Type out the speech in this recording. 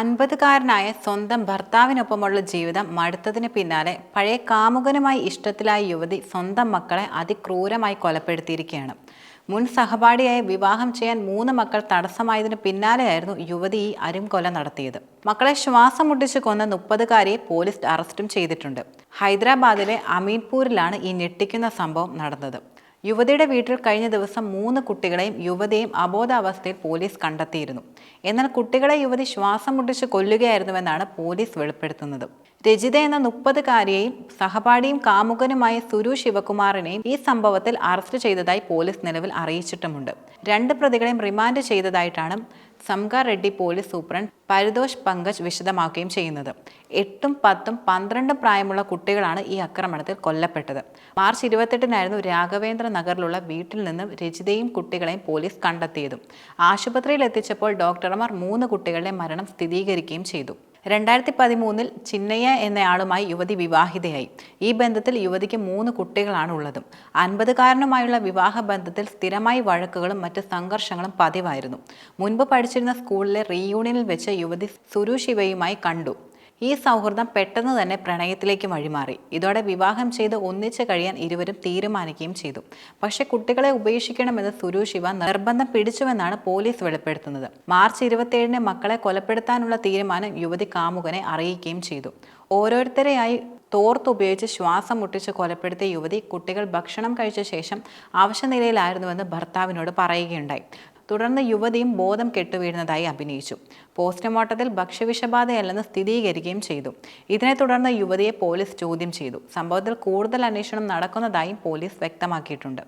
അൻപതുകാരനായ സ്വന്തം ഭർത്താവിനൊപ്പമുള്ള ജീവിതം മടുത്തതിന് പിന്നാലെ പഴയ കാമുകനുമായി ഇഷ്ടത്തിലായ യുവതി സ്വന്തം മക്കളെ അതിക്രൂരമായി കൊലപ്പെടുത്തിയിരിക്കുകയാണ്. മുൻ സഹപാഠിയായി വിവാഹം ചെയ്യാൻ മൂന്ന് മക്കൾ തടസ്സമായതിനു പിന്നാലെയായിരുന്നു യുവതി ഈ അരുംകൊല നടത്തിയത്. മക്കളെ ശ്വാസം മുട്ടിച്ച് കൊന്ന മുപ്പതുകാരിയെ പോലീസ് അറസ്റ്റും ചെയ്തിട്ടുണ്ട്. ഹൈദരാബാദിലെ അമീൻപൂരിലാണ് ഈ ഞെട്ടിക്കുന്ന സംഭവം നടന്നത്. യുവതിയുടെ വീട്ടിൽ കഴിഞ്ഞ ദിവസം മൂന്ന് കുട്ടികളെയും യുവതിയും അബോധാവസ്ഥയിൽ പോലീസ് കണ്ടെത്തിയിരുന്നു. എന്നാൽ കുട്ടികളെ യുവതി ശ്വാസം മുട്ടിച്ച് കൊല്ലുകയായിരുന്നുവെന്നാണ് പോലീസ് വെളിപ്പെടുത്തുന്നത്. രജിത എന്ന മുപ്പതുകാരിയെയും സഹപാഠിയും കാമുകനുമായ സുരു ശിവകുമാറിനെയും ഈ സംഭവത്തിൽ അറസ്റ്റ് ചെയ്തതായി പോലീസ് നിലവിൽ അറിയിച്ചിട്ടുമുണ്ട്. രണ്ട് പ്രതികളെയും റിമാൻഡ് ചെയ്തതായിട്ടാണ് Sangareddy police superintendent Paritosh Pankaj വിശദമാക്കുകയും ചെയ്യുന്നത്. എട്ടും പത്തും പന്ത്രണ്ടും പ്രായമുള്ള കുട്ടികളാണ് ഈ ആക്രമണത്തിൽ കൊല്ലപ്പെട്ടത്. മാർച്ച് ഇരുപത്തെട്ടിനായിരുന്നു രാഘവേന്ദ്ര നഗറിലുള്ള വീട്ടിൽ നിന്നും രജിതയും കുട്ടികളെയും പോലീസ് കണ്ടെത്തിയതും. ആശുപത്രിയിൽ എത്തിച്ചപ്പോൾ ഡോക്ടർമാർ മൂന്ന് കുട്ടികളുടെ മരണം സ്ഥിരീകരിക്കുകയും ചെയ്തു. രണ്ടായിരത്തി പതിമൂന്നിൽ ചിന്നയ്യ എന്നയാളുമായി യുവതി വിവാഹിതയായി. ഈ ബന്ധത്തിൽ യുവതിക്ക് മൂന്ന് കുട്ടികളാണ് ഉള്ളതും അൻപതുകാരനുമായുള്ള വിവാഹ ബന്ധത്തിൽ സ്ഥിരമായി വഴക്കുകളും മറ്റ് സംഘർഷങ്ങളും പതിവായിരുന്നു. മുൻപ് പഠിച്ചിരുന്ന സ്കൂളിലെ റീയൂണിയനിൽ വെച്ച് യുവതി സുരു ശിവയുമായി കണ്ടു. ഈ സൗഹൃദം പെട്ടെന്ന് തന്നെ പ്രണയത്തിലേക്ക് വഴിമാറി. ഇതോടെ വിവാഹം ചെയ്ത് ഒന്നിച്ച് കഴിയാൻ ഇരുവരും തീരുമാനിക്കുകയും ചെയ്തു. പക്ഷേ കുട്ടികളെ ഉപേക്ഷിക്കണമെന്ന് സുരു ശിവ നിർബന്ധം പിടിച്ചുവെന്നാണ് പോലീസ് വെളിപ്പെടുത്തുന്നത്. മാർച്ച് ഇരുപത്തിയേഴിന് മക്കളെ കൊലപ്പെടുത്താനുള്ള തീരുമാനം യുവതി കാമുകനെ അറിയിക്കുകയും ചെയ്തു. ഓരോരുത്തരെയായി തോർത്തുപയോഗിച്ച് ശ്വാസം മുട്ടിച്ച് കൊലപ്പെടുത്തിയ യുവതി കുട്ടികൾ ഭക്ഷണം കഴിച്ച ശേഷം അവശനിലയിലായിരുന്നുവെന്ന് ഭർത്താവിനോട് പറയുകയുണ്ടായി. തുടർന്ന് യുവതിയും ബോധം കെട്ടുവീഴുന്നതായി അഭിനയിച്ചു. പോസ്റ്റ്മോർട്ടത്തിൽ ഭക്ഷ്യവിഷബാധയല്ലെന്ന് സ്ഥിരീകരിക്കുകയും ചെയ്തു. ഇതിനെ തുടർന്ന് യുവതിയെ പോലീസ് ചോദ്യം ചെയ്തു. സംഭവത്തിൽ കൂടുതൽ അന്വേഷണം നടക്കുന്നതായും പോലീസ് വ്യക്തമാക്കിയിട്ടുണ്ട്.